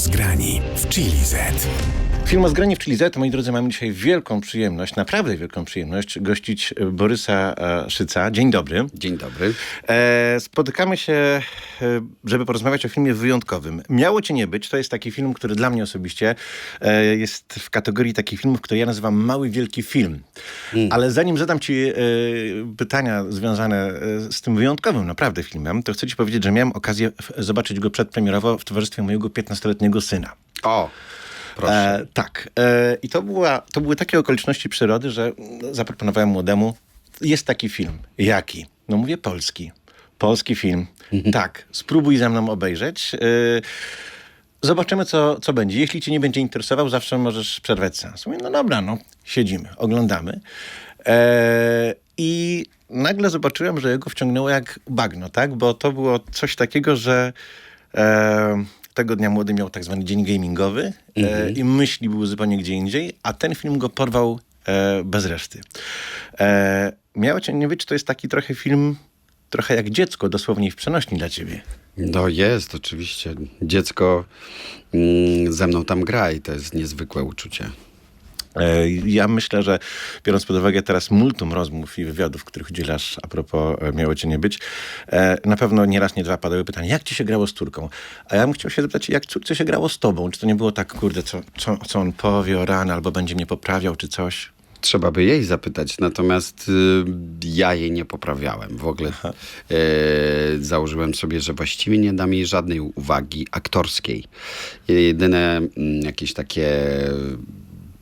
zgrani w Chili Z. Film o zgrani w Chili Z, moi drodzy, mamy dzisiaj wielką przyjemność, naprawdę wielką przyjemność gościć e, Borysa e, Szyca. Dzień dobry. Dzień dobry. E, spotykamy się, e, żeby porozmawiać o filmie wyjątkowym. Miało cię nie być, to jest taki film, który dla mnie osobiście e, jest w kategorii takich filmów, które ja nazywam mały, wielki film. Ale zanim zadam ci e, pytania związane z tym wyjątkowym naprawdę filmem, to chcę ci powiedzieć, że miałem okazję zobaczyć go przedpremierowo w towarzystwie mojego 15-letniego syna. O, proszę. E, tak. E, I to, była, to były takie okoliczności przyrody, że zaproponowałem młodemu, jest taki film. Jaki? No mówię polski. Polski film. Tak, spróbuj ze mną obejrzeć. E, zobaczymy, co, co będzie. Jeśli cię nie będzie interesował, zawsze możesz przerwać seans. Mówię, no dobra, no, siedzimy, oglądamy. I nagle zobaczyłem, że jego wciągnęło jak bagno, tak? Bo to było coś takiego, że tego dnia młody miał tak zwany dzień gamingowy e, i myśli były zupełnie gdzie indziej, a ten film go porwał e, bez reszty. E, miało cię nie czy to jest taki trochę film, trochę jak dziecko, dosłownie w przenośni dla ciebie. No jest, oczywiście. Dziecko mm, ze mną tam gra i to jest niezwykłe uczucie. E, Ja myślę, że biorąc pod uwagę teraz multum rozmów i wywiadów, których udzielasz a propos e, Miało Cię Nie Być, e, na pewno nie raz, nie dwa padały pytania, jak Ci się grało z córką? A ja bym chciał się zapytać, jak córce się grało z Tobą? Czy to nie było tak, kurde, co, co, co on powie o rany, albo będzie mnie poprawiał, czy coś? Trzeba by jej zapytać, natomiast y, ja jej nie poprawiałem. W ogóle y, założyłem sobie, że właściwie nie dam jej żadnej uwagi aktorskiej. Jedyne mm, jakieś takie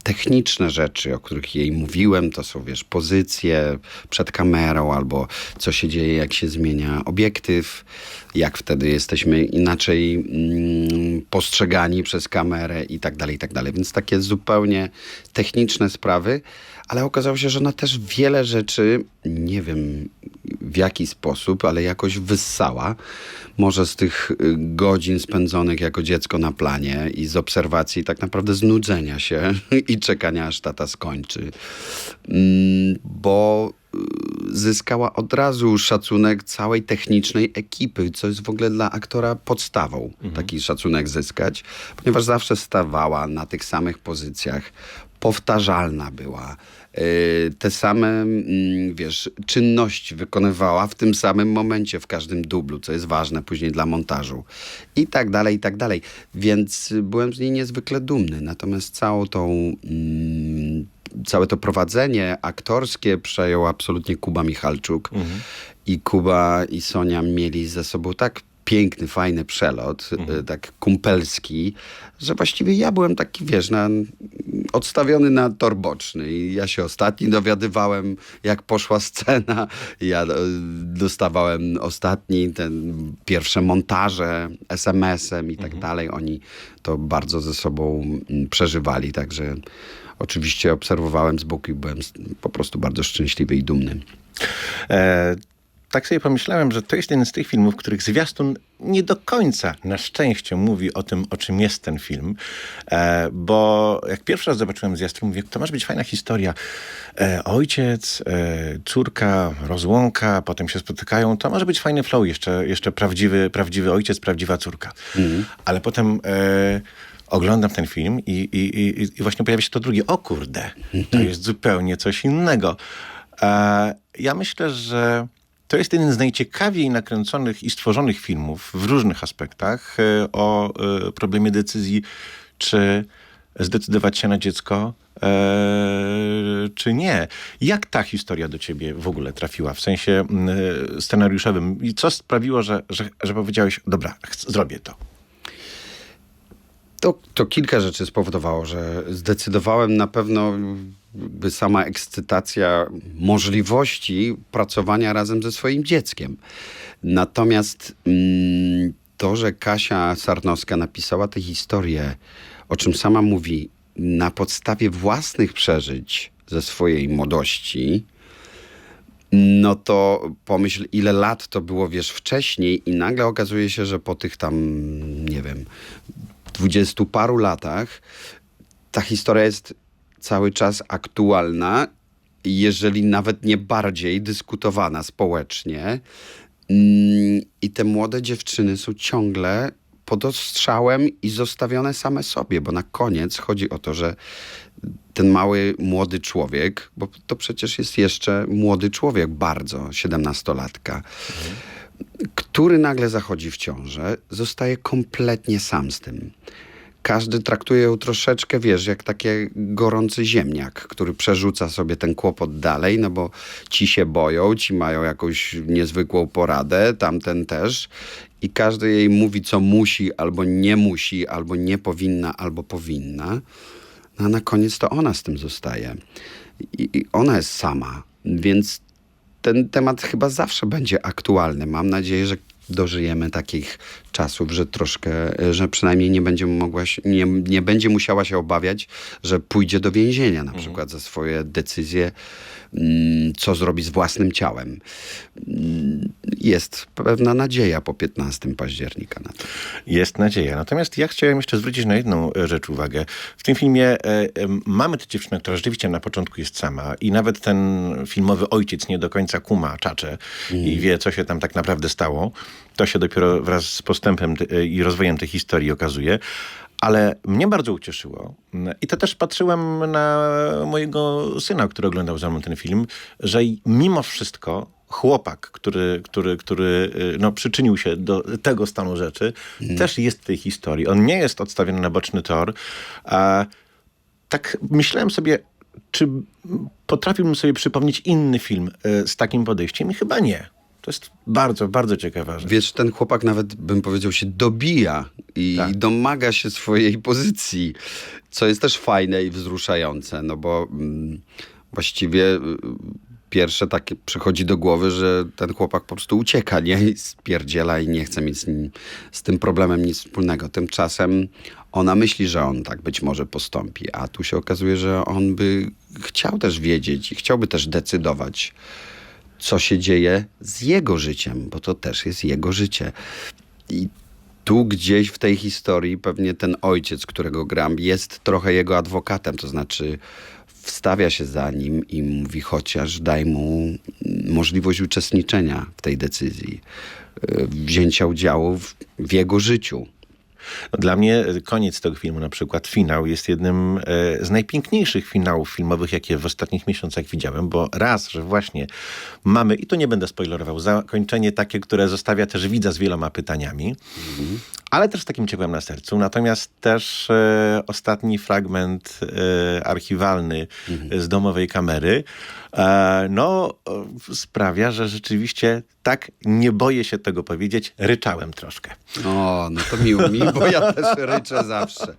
techniczne rzeczy, o których jej mówiłem, to są, wiesz, pozycje przed kamerą, albo co się dzieje, jak się zmienia obiektyw, jak wtedy jesteśmy inaczej mm, postrzegani przez kamerę i tak dalej, i tak dalej. Więc takie zupełnie techniczne sprawy, ale okazało się, że ona też wiele rzeczy, nie wiem w jaki sposób, ale jakoś wyssała. Może z tych y, godzin spędzonych jako dziecko na planie i z obserwacji tak naprawdę znudzenia się i czekania aż tata skończy. Mm, Bo y, zyskała od razu szacunek całej technicznej ekipy, co jest w ogóle dla aktora podstawą taki szacunek zyskać, ponieważ zawsze stawała na tych samych pozycjach, powtarzalna była. Yy, Te same, mm, wiesz, czynności wykonywała w tym samym momencie, w każdym dublu, co jest ważne później dla montażu. I tak dalej, i tak dalej. Więc y, byłem z niej niezwykle dumny. Natomiast całą tą... Mm, całe to prowadzenie aktorskie przejął absolutnie Kuba Michalczuk. I Kuba i Sonia mieli ze sobą tak piękny, fajny przelot, y, tak kumpelski, że właściwie ja byłem taki, wiesz, na, odstawiony na tor boczny. I ja się ostatni dowiadywałem, jak poszła scena. Ja e, dostawałem ostatni, ten pierwsze montaże SMS-em i tak dalej. Oni to bardzo ze sobą mm, przeżywali, także oczywiście obserwowałem z boku i byłem po prostu bardzo szczęśliwy i dumny. E, tak sobie pomyślałem, że to jest jeden z tych filmów, których zwiastun nie do końca, na szczęście, mówi o tym, o czym jest ten film. E, bo jak pierwszy raz zobaczyłem zwiastun, mówię, to może być fajna historia. E, ojciec, e, córka, rozłąka, potem się spotykają. To może być fajny flow, jeszcze, jeszcze prawdziwy, prawdziwy ojciec, prawdziwa córka. Ale potem... E, oglądam ten film i, i, i, i właśnie pojawia się to drugie. O kurde, to jest zupełnie coś innego. E, ja myślę, że to jest jeden z najciekawiej nakręconych i stworzonych filmów w różnych aspektach e, o e, problemie decyzji, czy zdecydować się na dziecko, e, czy nie. Jak ta historia do ciebie w ogóle trafiła, w sensie scenariuszowym? I co sprawiło, że, że, że powiedziałeś, dobra, zrobię to? To, to kilka rzeczy spowodowało, że zdecydowałem na pewno by sama ekscytacja możliwości pracowania razem ze swoim dzieckiem. Natomiast mm, to, że Kasia Sarnowska napisała tę historię, o czym sama mówi, na podstawie własnych przeżyć ze swojej młodości, no to pomyśl, ile lat to było, wiesz, wcześniej i nagle okazuje się, że po tych tam, nie wiem, dwudziestu paru latach ta historia jest cały czas aktualna, jeżeli nawet nie bardziej dyskutowana społecznie. Mm, I te młode dziewczyny są ciągle pod ostrzałem i zostawione same sobie, bo na koniec chodzi o to, że ten mały, młody człowiek, bo to przecież jest jeszcze młody człowiek, bardzo, 17-latka, który nagle zachodzi w ciążę, zostaje kompletnie sam z tym. Każdy traktuje ją troszeczkę, wiesz, jak taki gorący ziemniak, który przerzuca sobie ten kłopot dalej, no bo ci się boją, ci mają jakąś niezwykłą poradę, tamten też. I każdy jej mówi, co musi, albo nie musi, albo nie powinna, albo powinna. No a na koniec to ona z tym zostaje. I, i ona jest sama. Więc ten temat chyba zawsze będzie aktualny. Mam nadzieję, że dożyjemy takich czasów, że troszkę, że przynajmniej nie będzie mogła się, nie, nie będzie musiała się obawiać, że pójdzie do więzienia na przykład za swoje decyzje, mm, co zrobi z własnym ciałem. Mm, Jest pewna nadzieja po 15 października na to. Jest nadzieja. Natomiast ja chciałem jeszcze zwrócić na jedną e, rzecz uwagę. W tym filmie e, e, mamy tę dziewczynę, która rzeczywiście na początku jest sama i nawet ten filmowy ojciec nie do końca kuma czacze i wie, co się tam tak naprawdę stało. To się dopiero wraz z postępem e, i rozwojem tej historii okazuje. Ale mnie bardzo ucieszyło i to też patrzyłem na mojego syna, który oglądał ze mną ten film, że mimo wszystko chłopak, który, który, który y, no, przyczynił się do tego stanu rzeczy, też jest w tej historii. On nie jest odstawiony na boczny tor. A tak myślałem sobie, czy potrafiłbym sobie przypomnieć inny film y, z takim podejściem i chyba nie. To jest bardzo, bardzo ciekawa rzecz. Wiesz, ten chłopak nawet, bym powiedział, się dobija i Tak. domaga się swojej pozycji, co jest też fajne i wzruszające, no bo mm, właściwie y, pierwsze takie przychodzi do głowy, że ten chłopak po prostu ucieka, nie? I spierdziela i nie chce mieć z, nim, z tym problemem nic wspólnego. Tymczasem ona myśli, że on tak być może postąpi, a tu się okazuje, że on by chciał też wiedzieć i chciałby też decydować, co się dzieje z jego życiem, bo to też jest jego życie. I tu gdzieś w tej historii pewnie ten ojciec, którego gram, jest trochę jego adwokatem, to znaczy wstawia się za nim i mówi chociaż daj mu możliwość uczestniczenia w tej decyzji, y, wzięcia udziału w, w jego życiu. No, Dla mnie e, koniec tego filmu, na przykład finał, jest jednym e, z najpiękniejszych finałów filmowych, jakie w ostatnich miesiącach widziałem, bo raz, że właśnie mamy, i tu nie będę spoilerował, zakończenie takie, które zostawia też widza z wieloma pytaniami, ale też z takim ciepłem na sercu. Natomiast też e, ostatni fragment e, archiwalny e, z domowej kamery, e, no sprawia, że rzeczywiście tak, nie boję się tego powiedzieć, ryczałem troszkę. O, no to miło mi, bo ja też ryczę zawsze.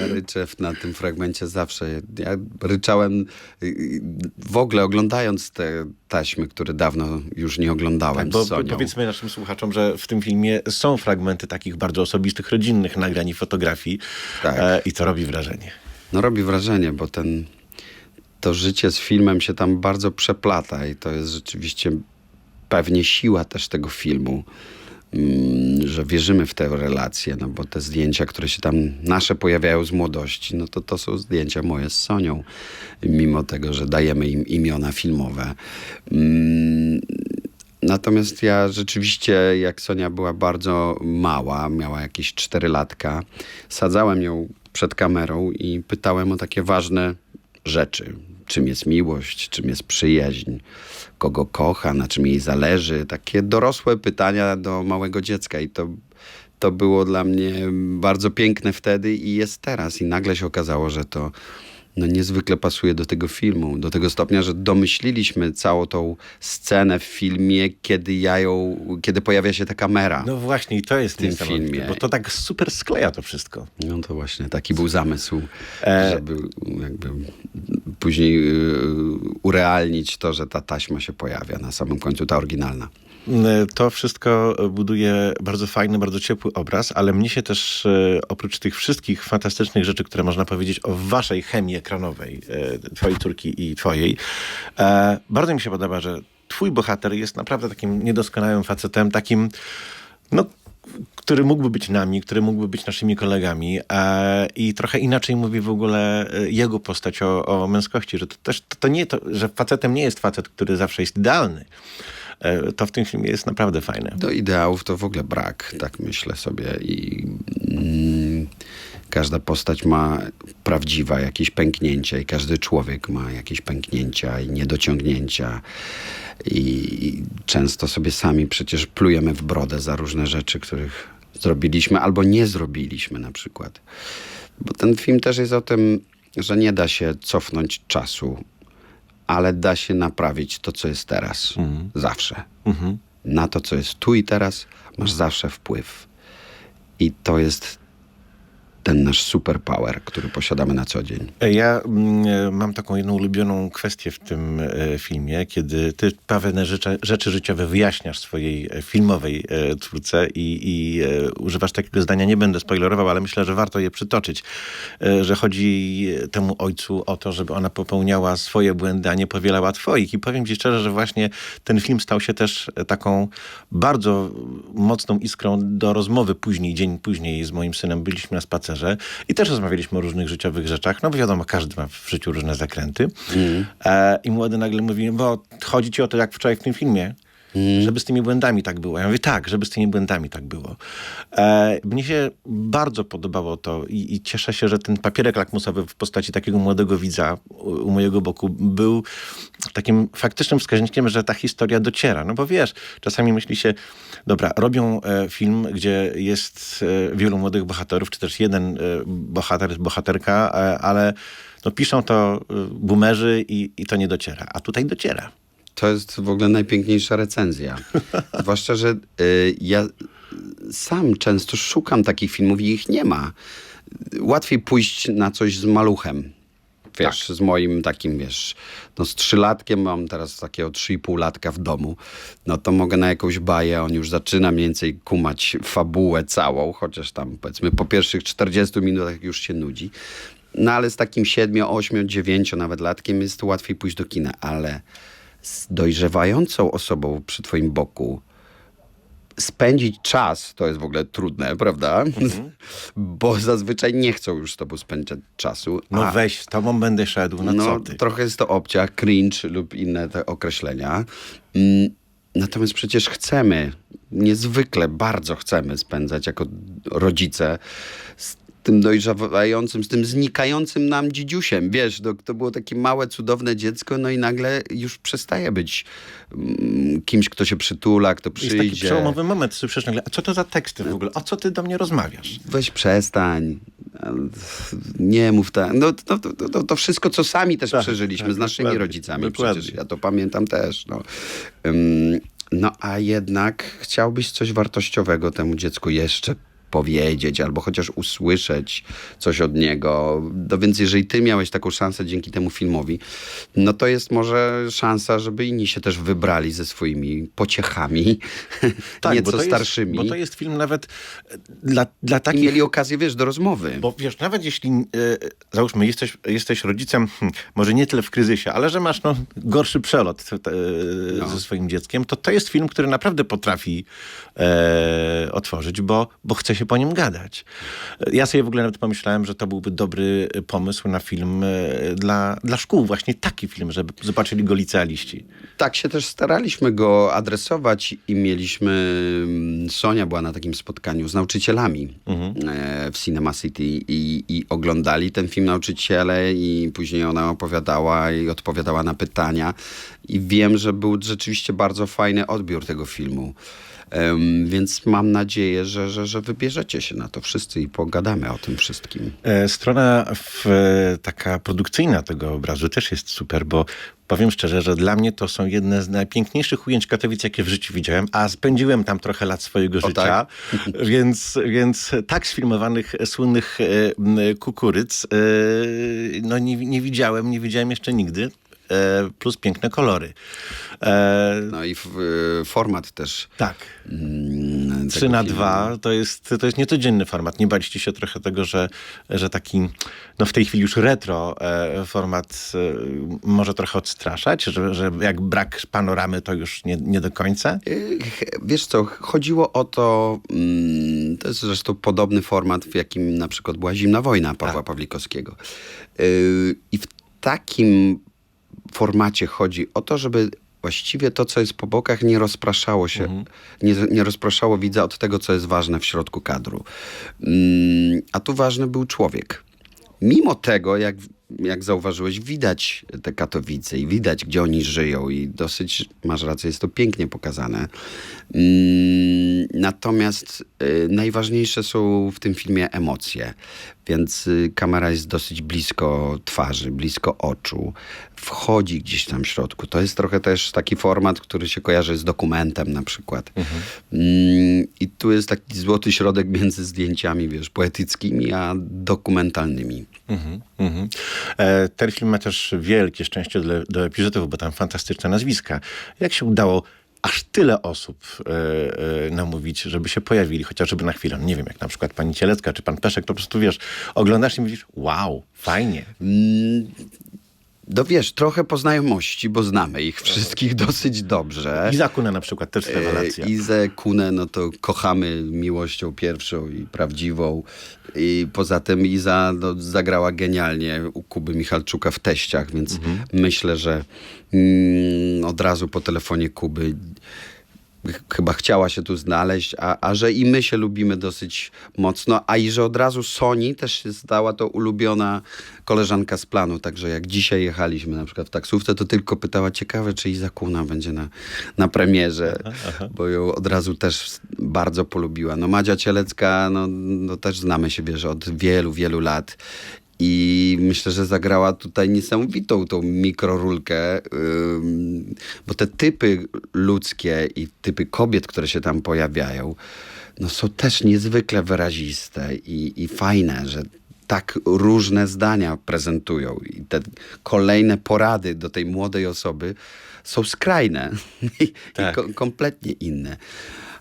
Ja ryczę na tym fragmencie zawsze. Ja ryczałem y, y, w ogóle oglądając te taśmy, które dawno już nie oglądałem Tak, bo powiedzmy naszym słuchaczom, że w tym filmie są fragmenty takich bardzo osobistych, rodzinnych nagrań i fotografii Tak. e, i to robi wrażenie. No robi wrażenie, bo ten, to życie z filmem się tam bardzo przeplata i to jest rzeczywiście pewnie siła też tego filmu, że wierzymy w te relacje, no bo te zdjęcia, które się tam nasze pojawiają z młodości, no to to są zdjęcia moje z Sonią, mimo tego, że dajemy im imiona filmowe. Mm, Natomiast ja rzeczywiście, jak Sonia była bardzo mała, miała jakieś 4 latka, sadzałem ją przed kamerą i pytałem o takie ważne rzeczy. Czym jest miłość, czym jest przyjaźń, kogo kocha, na czym jej zależy. Takie dorosłe pytania do małego dziecka i to, to było dla mnie bardzo piękne wtedy i jest teraz. I nagle się okazało, że to no niezwykle pasuje do tego filmu. Do tego stopnia, że domyśliliśmy całą tą scenę w filmie, kiedy ja ją, kiedy pojawia się ta kamera. No właśnie, i to jest tym niesamowite, filmie. bo to tak super skleja to wszystko. No to właśnie taki był zamysł, E, żeby jakby później yy, urealnić to, że ta taśma się pojawia na samym końcu, ta oryginalna. E, To wszystko buduje bardzo fajny, bardzo ciepły obraz, ale mnie się też e, oprócz tych wszystkich fantastycznych rzeczy, które można powiedzieć o waszej chemii ekranowej, e, twojej córki i twojej, e, bardzo mi się podoba, że twój bohater jest naprawdę takim niedoskonałym facetem, takim, no, który mógłby być nami, który mógłby być naszymi kolegami e, i trochę inaczej mówi w ogóle e, jego postać o, o męskości, że to też to, to nie to, że facetem nie jest facet, który zawsze jest idealny, to w tym filmie jest naprawdę fajne. Do ideałów to w ogóle brak, tak myślę sobie. I mm, każda postać ma prawdziwa jakieś pęknięcia, i każdy człowiek ma jakieś pęknięcia i niedociągnięcia. I, I często sobie sami przecież plujemy w brodę za różne rzeczy, których zrobiliśmy albo nie zrobiliśmy na przykład. Bo ten film też jest o tym, że nie da się cofnąć czasu, ale da się naprawić to, co jest teraz. Zawsze na to, co jest tu i teraz, masz zawsze wpływ. I to jest ten nasz superpower, który posiadamy na co dzień. Ja mm, e, mam taką jedną ulubioną kwestię w tym e, filmie, kiedy ty pewne rzeczy, rzeczy życiowe wyjaśniasz swojej e, filmowej e, twórce i, i e, używasz takiego zdania, nie będę spoilerował, ale myślę, że warto je przytoczyć, e, że chodzi temu ojcu o to, żeby ona popełniała swoje błędy, a nie powielała twoich. I powiem ci szczerze, że właśnie ten film stał się też e, taką bardzo mocną iskrą do rozmowy później, dzień później z moim synem byliśmy na spacerze i też rozmawialiśmy o różnych życiowych rzeczach. No bo wiadomo, każdy ma w życiu różne zakręty. E, I młody nagle mówi, bo chodzi ci o to, jak wczoraj w tym filmie, żeby z tymi błędami tak było. Ja mówię, tak, żeby z tymi błędami tak było. E, mnie się bardzo podobało to i, i cieszę się, że ten papierek lakmusowy w postaci takiego młodego widza u, u mojego boku był takim faktycznym wskaźnikiem, że ta historia dociera. No bo wiesz, czasami myśli się, dobra, robią e, film, gdzie jest e, wielu młodych bohaterów, czy też jeden e, bohater, bohaterka, ale no, piszą to boomerzy i, i to nie dociera. A tutaj dociera. To jest w ogóle najpiękniejsza recenzja. Zwłaszcza, że ja sam często szukam takich filmów i ich nie ma. Łatwiej pójść na coś z maluchem. Wiesz, z moim takim, wiesz, no z trzylatkiem, mam teraz takiego trzy i pół latka w domu, no to mogę na jakąś baję, on już zaczyna mniej więcej kumać fabułę całą, chociaż tam powiedzmy po pierwszych 40 minutach już się nudzi. No ale z takim 7, 8, 9 nawet latkiem jest łatwiej pójść do kina, ale z dojrzewającą osobą przy twoim boku spędzić czas, to jest w ogóle trudne, prawda? Bo zazwyczaj nie chcą już z tobą spędzać czasu. No a- weź, z tobą będę szedł, no, co ty? trochę jest to obciach, cringe lub inne te określenia. Mm, Natomiast przecież chcemy, niezwykle bardzo chcemy spędzać jako rodzice tym dojrzewającym, z tym znikającym nam dzidziusiem. Wiesz, to, to było takie małe, cudowne dziecko, no i nagle już przestaje być mm, kimś, kto się przytula, kto Jest taki przyjdzie. przełomowy moment, słyszysz nagle, a co to za teksty w ogóle? O co ty do mnie rozmawiasz? Weź przestań. Nie mów tak. No, to, to, to, to wszystko, co sami też Tak, przeżyliśmy tak, z naszymi dokładnie, rodzicami. dokładnie. Przecież ja to pamiętam też. No. Ym, no a jednak chciałbyś coś wartościowego temu dziecku jeszcze powiedzieć, albo chociaż usłyszeć coś od niego. No więc jeżeli ty miałeś taką szansę dzięki temu filmowi, no to jest może szansa, żeby inni się też wybrali ze swoimi pociechami, nieco bo starszymi Jest, bo to jest film nawet e, dla, dla i takich... mieli okazję, wiesz, do rozmowy. Bo wiesz, nawet jeśli, e, załóżmy, jesteś, jesteś rodzicem, hm, może nie tyle w kryzysie, ale że masz no, gorszy przelot e, ze swoim dzieckiem, to to jest film, który naprawdę potrafi otworzyć, bo, bo chce się po nim gadać. Ja sobie w ogóle nawet pomyślałem, że to byłby dobry pomysł na film e, dla, dla szkół. Właśnie taki film, żeby zobaczyli go licealiści. Tak się też staraliśmy go adresować i mieliśmy, mm, Sonia była na takim spotkaniu z nauczycielami e, w Cinema City i, i oglądali ten film nauczyciele i później ona opowiadała i odpowiadała na pytania i wiem, że był rzeczywiście bardzo fajny odbiór tego filmu. Więc mam nadzieję, że, że, że wybierzecie się na to wszyscy i pogadamy o tym wszystkim. E, Strona w, taka produkcyjna tego obrazu też jest super, bo powiem szczerze, że dla mnie to są jedne z najpiękniejszych ujęć Katowic, jakie w życiu widziałem, a spędziłem tam trochę lat swojego życia, tak? więc, więc tak sfilmowanych słynnych e, kukuryc e, no nie, nie widziałem, nie widziałem jeszcze nigdy. E, plus piękne kolory. E, No i y, format też. tak. mm, 3 tego na filmu. 2 to jest, to jest niecodzienny format. Nie baliście się trochę tego, że, że taki, no w tej chwili już retro e, format e, może trochę odstraszać, że, że jak brak panoramy to już nie, nie do końca? Wiesz co, chodziło o to, mm, to jest zresztą podobny format, w jakim na przykład była Zimna Wojna Pawła Pawlikowskiego. Y, I w takim formacie chodzi o to, żeby właściwie to, co jest po bokach, nie rozpraszało się, nie, nie rozpraszało widza od tego, co jest ważne w środku kadru. Mm, a tu ważny był człowiek. Mimo tego, jak, jak zauważyłeś, widać te Katowice i widać, gdzie oni żyją i dosyć, masz rację, jest to pięknie pokazane. Mm, natomiast y, najważniejsze są w tym filmie emocje, więc y, kamera jest dosyć blisko twarzy, blisko oczu, wchodzi gdzieś tam w środku. To jest trochę też taki format, który się kojarzy z dokumentem na przykład. Mm, I tu jest taki złoty środek między zdjęciami, wiesz, poetyckimi, a dokumentalnymi. Mhm, mhm. E, ten film ma też wielkie szczęście do, do epizodów, bo tam fantastyczne nazwiska. Jak się udało aż tyle osób e, e, namówić, żeby się pojawili, chociażby na chwilę? Nie wiem, jak na przykład pani Cielecka czy pan Peszek, to po prostu wiesz, oglądasz i mówisz, wow, fajnie. Mm, No wiesz, trochę po znajomości, bo znamy ich wszystkich dosyć dobrze. Iza Kuna na przykład też rewelacja. E, Izę Kunę, no to kochamy miłością pierwszą i prawdziwą. I poza tym Iza no, zagrała genialnie u Kuby Michalczuka w teściach, więc Mhm. myślę, że mm, od razu po telefonie Kuby chyba chciała się tu znaleźć, a, a że i my się lubimy dosyć mocno, a i że od razu Soni też się stała to ulubiona koleżanka z planu, także jak dzisiaj jechaliśmy na przykład w taksówce, to tylko pytała ciekawe, czy Iza Kuna będzie na, na premierze, bo ją od razu też bardzo polubiła. No Madzia Cielecka, no, no też znamy się, wiesz, od wielu, wielu lat i myślę, że zagrała tutaj niesamowitą tą mikrorulkę, bo te typy ludzkie i typy kobiet, które się tam pojawiają, no są też niezwykle wyraziste i, i fajne, że tak różne zdania prezentują i te kolejne porady do tej młodej osoby są skrajne i, Tak. i ko- kompletnie inne.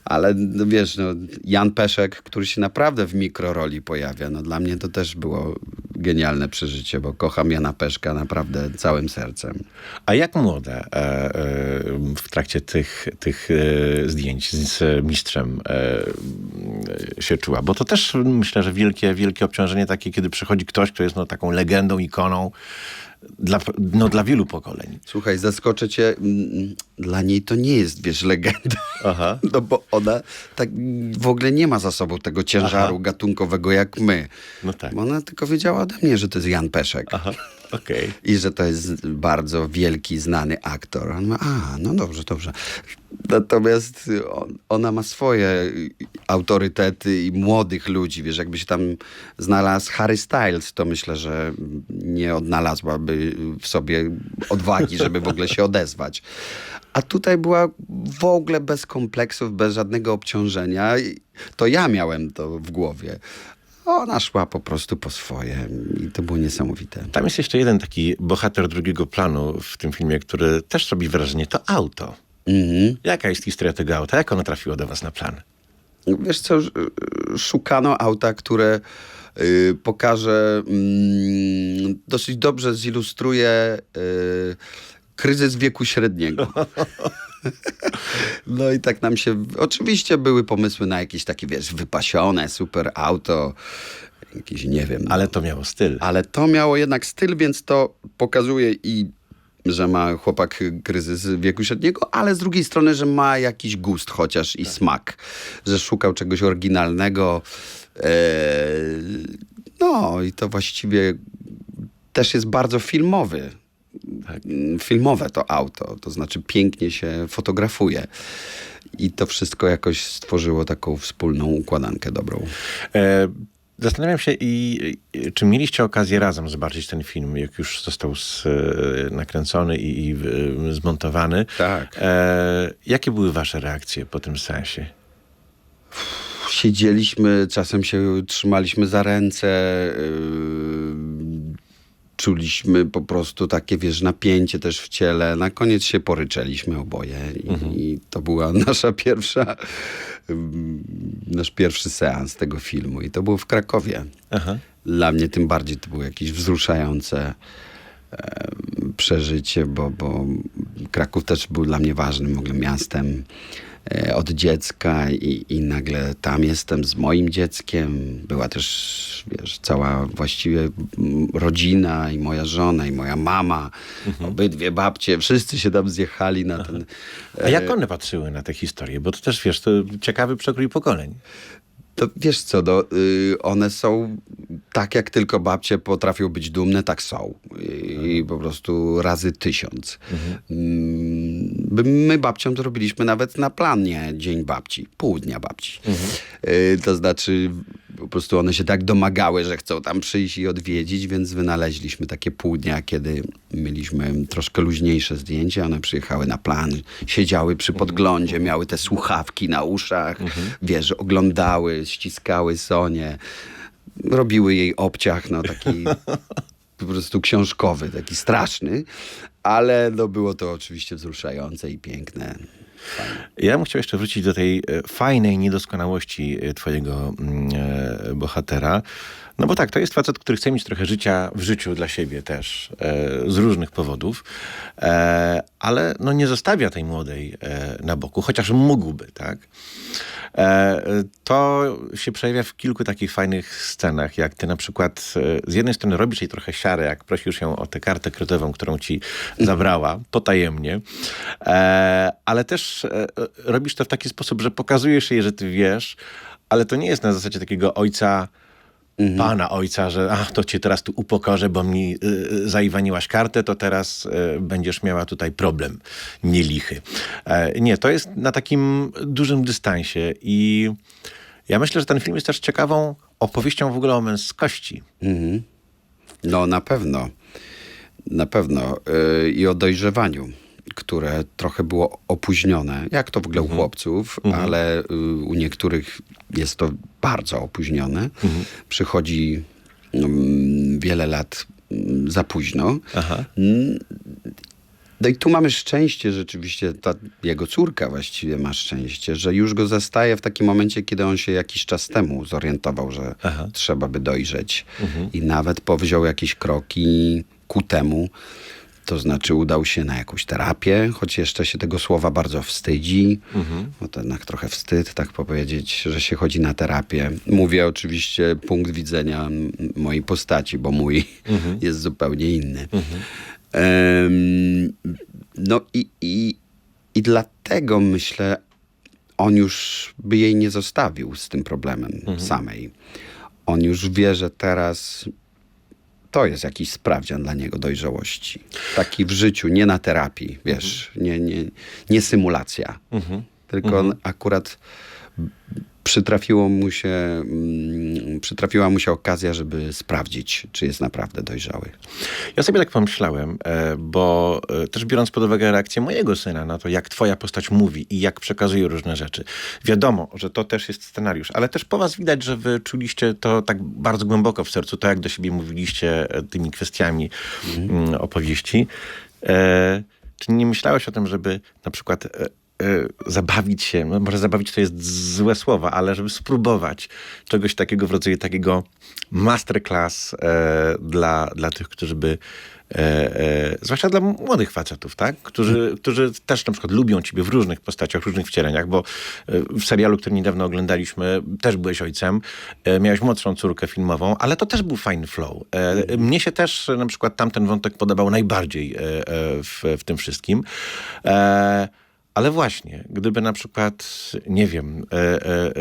Ale no wiesz, no, Jan Peszek, który się naprawdę w mikroroli pojawia, no dla mnie to też było genialne przeżycie, bo kocham Jana Peszka naprawdę całym sercem. A jak młoda e, w trakcie tych, tych e, zdjęć z mistrzem e, się czuła? Bo to też myślę, że wielkie, wielkie obciążenie takie, kiedy przychodzi ktoś, kto jest no, taką legendą, ikoną dla, no, dla wielu pokoleń. Słuchaj, zaskoczę cię, mm, dla niej to nie jest, wiesz, legenda. Aha. No bo ona tak w ogóle nie ma za sobą tego ciężaru Aha. gatunkowego jak my. No tak. Bo Ona tylko wiedziała ode mnie, że to jest Jan Peszek. Aha, okej. I że to jest bardzo wielki, znany aktor. On ma, a, no dobrze, dobrze. Natomiast on, ona ma swoje autorytety i młodych ludzi. Wiesz, jakby się tam znalazł Harry Styles, to myślę, że nie odnalazłaby w sobie odwagi, żeby w ogóle się odezwać. A tutaj była w ogóle bez kompleksów, bez żadnego obciążenia. I To ja miałem to w głowie. Ona szła po prostu po swoje i to było niesamowite. Tam jest jeszcze jeden taki bohater drugiego planu w tym filmie, który też robi wrażenie, to auto. Mhm. Jaka jest historia tego auta? Jak ono trafiło do was na plan? Wiesz co, sz- szukano auta, które y, pokaże, mm, dosyć dobrze zilustruje y, kryzys wieku średniego. No i tak nam się, oczywiście były pomysły na jakieś takie, wiesz, wypasione, super auto, jakieś, nie wiem, Ale to miało styl. ale to miało jednak styl, więc to pokazuje i że ma chłopak kryzys wieku średniego, ale z drugiej strony, że ma jakiś gust chociaż i smak, że szukał czegoś oryginalnego. E, no i to właściwie też jest bardzo filmowy. Mm, Filmowe to auto, to znaczy pięknie się fotografuje. I to wszystko jakoś stworzyło taką wspólną układankę dobrą. E, zastanawiam się, i, i, czy mieliście okazję razem zobaczyć ten film, jak już został z, e, nakręcony i, i e, zmontowany. Tak. E, jakie były wasze reakcje po tym sensie? Siedzieliśmy, czasem się trzymaliśmy za ręce, yy, czuliśmy po prostu takie, wiesz, napięcie też w ciele. Na koniec się poryczeliśmy oboje i, i to była nasza pierwsza, nasz pierwszy seans tego filmu i to było w Krakowie. Aha. Dla mnie tym bardziej to było jakieś wzruszające przeżycie, bo, bo Kraków też był dla mnie ważnym w ogóle miastem. E, od dziecka i, i nagle tam jestem z moim dzieckiem. Była też, wiesz, cała właściwie rodzina i moja żona i moja mama, obydwie babcie, wszyscy się tam zjechali na ten... A jak one patrzyły na tę historię? Bo to też, wiesz, to ciekawy przekrój pokoleń. To wiesz co, no, y, one są tak, jak tylko babcie potrafią być dumne, tak są. I, i po prostu razy tysiąc. Mm, by- My babciom to robiliśmy nawet na planie Dzień Babci, pół dnia babci. Y, To znaczy po prostu one się tak domagały, że chcą tam przyjść i odwiedzić, więc wynaleźliśmy takie pół dnia, kiedy mieliśmy troszkę luźniejsze zdjęcia. One przyjechały na plan, siedziały przy podglądzie, miały te słuchawki na uszach, wiesz, oglądały, ściskały Sonię, robiły jej obciach, no taki po prostu książkowy, taki straszny, ale no, było to oczywiście wzruszające i piękne. Ja bym chciał jeszcze wrócić do tej e, fajnej niedoskonałości e, twojego mm, e, bohatera. No bo tak, to jest facet, który chce mieć trochę życia w życiu dla siebie też, e, z różnych powodów, e, ale no nie zostawia tej młodej e, na boku, chociaż mógłby, tak? To się przejawia w kilku takich fajnych scenach, jak ty na przykład z jednej strony robisz jej trochę siarę, jak prosisz ją o tę kartę kredytową, którą ci zabrała, potajemnie, ale też robisz to w taki sposób, że pokazujesz jej, że ty wiesz, ale to nie jest na zasadzie takiego ojca, pana ojca, że ach, to cię teraz tu upokorzę, bo mi y, y, zaiwaniłaś kartę, to teraz y, będziesz miała tutaj problem nielichy. E, nie, to jest na takim dużym dystansie i ja myślę, że ten film jest też ciekawą opowieścią w ogóle o męskości. Mhm. No na pewno, na pewno yy, i o dojrzewaniu, które trochę było opóźnione, jak to w ogóle u chłopców, ale y, u niektórych jest to bardzo opóźnione. Przychodzi mm, wiele lat mm, za późno. Aha. Mm, No i tu mamy szczęście rzeczywiście, ta jego córka właściwie ma szczęście, że już go zastaje w takim momencie, kiedy on się jakiś czas temu zorientował, że Aha. trzeba by dojrzeć. I nawet powziął jakieś kroki ku temu. To znaczy udał się na jakąś terapię, choć jeszcze się tego słowa bardzo wstydzi. Bo to jednak trochę wstyd, tak powiedzieć, że się chodzi na terapię. Mówię oczywiście punkt widzenia mojej postaci, bo mój jest zupełnie inny. Em, no i, i, i dlatego myślę, on już by jej nie zostawił z tym problemem samej. On już wie, że teraz to jest jakiś sprawdzian dla niego dojrzałości. Taki w życiu, nie na terapii, wiesz, nie, nie, nie symulacja. Tylko on akurat przytrafiło mu się, mm, przytrafiła mu się okazja, żeby sprawdzić, czy jest naprawdę dojrzały. Ja sobie tak pomyślałem, e, bo e, też biorąc pod uwagę reakcję mojego syna na to, jak twoja postać mówi i jak przekazuje różne rzeczy. Wiadomo, że to też jest scenariusz, ale też po was widać, że wy czuliście to tak bardzo głęboko w sercu, to jak do siebie mówiliście e, tymi kwestiami mm, opowieści. Czy nie myślałeś o tym, żeby na przykład zabawić się, no może zabawić to jest złe słowa, ale żeby spróbować czegoś takiego w rodzaju takiego masterclass e, dla, dla tych, którzy by E, e, zwłaszcza dla młodych facetów, tak? Którzy, którzy też na przykład lubią ciebie w różnych postaciach, w różnych wcieleniach, bo e, w serialu, który niedawno oglądaliśmy, też byłeś ojcem, e, miałeś młodszą córkę filmową, ale to też był fajny flow. E, mnie się też na przykład tamten wątek podobał najbardziej w, w tym wszystkim. E, ale właśnie, gdyby na przykład, nie wiem, e, e, e,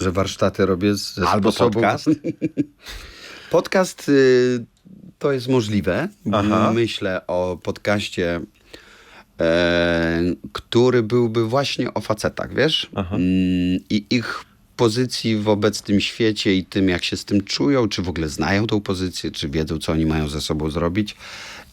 Że warsztaty robię z, ze Albo sposobu... podcast? Podcast y, to jest możliwe. Aha. Myślę o podcaście, e, który byłby właśnie o facetach, wiesz? Aha. Mm, I ich pozycji w obecnym świecie i tym, jak się z tym czują, czy w ogóle znają tą pozycję, czy wiedzą, co oni mają ze sobą zrobić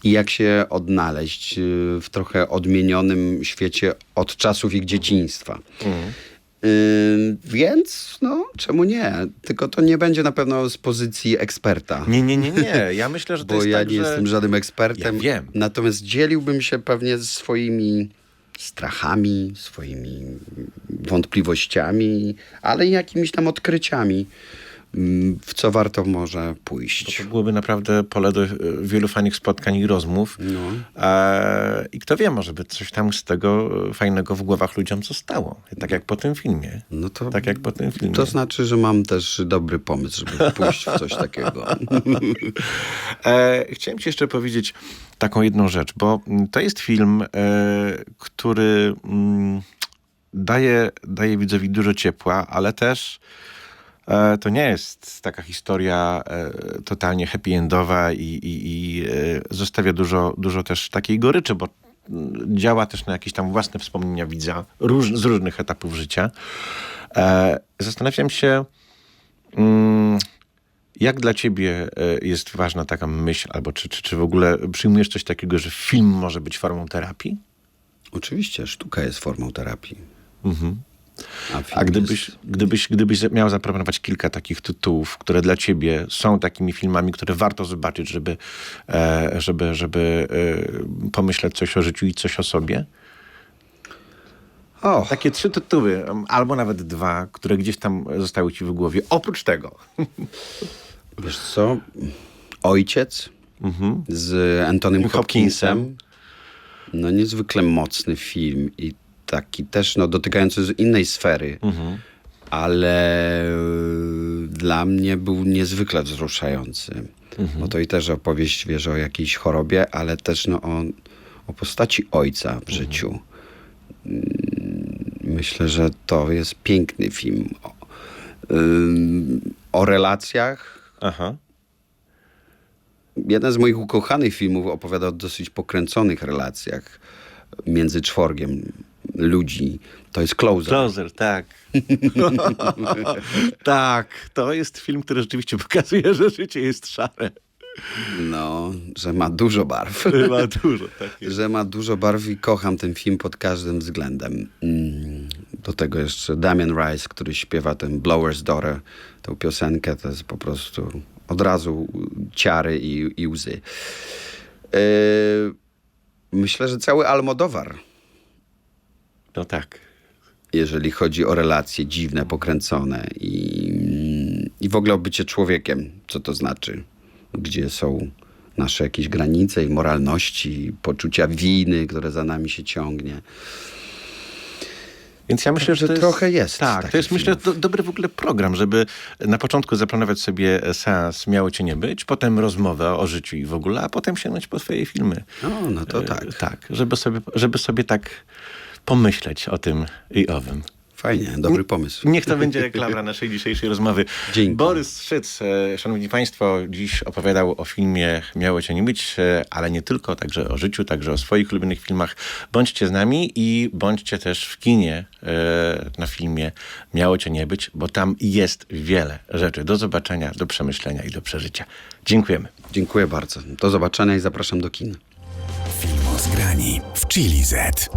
i jak się odnaleźć y, w trochę odmienionym świecie od czasów ich dzieciństwa. Ym, więc, no, czemu nie? Tylko to nie będzie na pewno z pozycji eksperta. nie, nie, nie, nie. Ja myślę, że to Bo jest ja tak, nie że... jestem żadnym ekspertem. Ja wiem. Natomiast dzieliłbym się pewnie swoimi strachami, swoimi wątpliwościami, ale i jakimiś tam odkryciami w co warto może pójść. To byłoby naprawdę pole do e, wielu fajnych spotkań i rozmów. No. E, I kto wie, może by coś tam z tego e, fajnego w głowach ludziom zostało. Tak jak po tym filmie. No to, Tak jak po tym filmie. to znaczy, że mam też dobry pomysł, żeby pójść w coś takiego. E, chciałem ci jeszcze powiedzieć taką jedną rzecz, bo mm, to jest film, e, który mm, daje, daje widzowi dużo ciepła, ale też to nie jest taka historia e, totalnie happy endowa i, i, i e, zostawia dużo, dużo też takiej goryczy, bo mm, działa też na jakieś tam własne wspomnienia widza róż, z różnych etapów życia. E, zastanawiam się, mm, jak dla ciebie e, jest ważna taka myśl, albo czy, czy, czy w ogóle przyjmujesz coś takiego, że film może być formą terapii? Oczywiście, sztuka jest formą terapii. Film A gdybyś, jest- gdybyś, gdybyś miał zaproponować kilka takich tytułów, które dla ciebie są takimi filmami, które warto zobaczyć, żeby, e, żeby, żeby e, pomyśleć coś o życiu i coś o sobie? O, Takie trzy tytuły, albo nawet dwa, które gdzieś tam zostały ci w głowie. Oprócz tego. wiesz co? Ojciec z Antonym Hopkinsem. Hopkinsem. No niezwykle mocny film i taki też no, dotykający z innej sfery. Ale y, dla mnie był niezwykle wzruszający. Bo to i też opowieść, wiesz, o jakiejś chorobie, ale też no, o, o postaci ojca w życiu. Mm, Myślę, że to jest piękny film. O, ym, o relacjach, Aha. jeden z moich ukochanych filmów opowiada o dosyć pokręconych relacjach między czworgiem ludzi. To jest Closer. Closer, tak. tak, to jest film, który rzeczywiście pokazuje, że życie jest szare. No, że ma dużo barw. Ma dużo, tak jest. że ma dużo barw i kocham ten film pod każdym względem. Mm, Do tego jeszcze Damien Rice, który śpiewa ten Blower's Daughter, tą piosenkę, to jest po prostu od razu ciary i, i łzy. Yy, myślę, że cały Almodowar No tak. jeżeli chodzi o relacje dziwne, pokręcone i, i w ogóle o bycie człowiekiem, co to znaczy, gdzie są nasze jakieś granice i moralności, poczucia winy, które za nami się ciągnie. Więc ja myślę, że to Także jest, trochę jest Tak, to jest myślę filmów. do, dobry w ogóle program, żeby na początku zaplanować sobie seans Miało Cię Nie Być, potem rozmowę o życiu i w ogóle, a potem sięgnąć po swoje filmy. No, no to E, tak. Tak, żeby sobie, żeby sobie tak pomyśleć o tym i owym. Fajnie, dobry pomysł. Niech to będzie klamra naszej dzisiejszej rozmowy. Dzięki. Borys Szyc, e, szanowni państwo, dziś opowiadał o filmie Miało Cię Nie Być, e, ale nie tylko, także o życiu, także o swoich ulubionych filmach. Bądźcie z nami i bądźcie też w kinie e, na filmie Miało Cię Nie Być, bo tam jest wiele rzeczy do zobaczenia, do przemyślenia i do przeżycia. Dziękujemy. Dziękuję bardzo. Do zobaczenia i zapraszam do kin. Film o zgrani w Chili Z.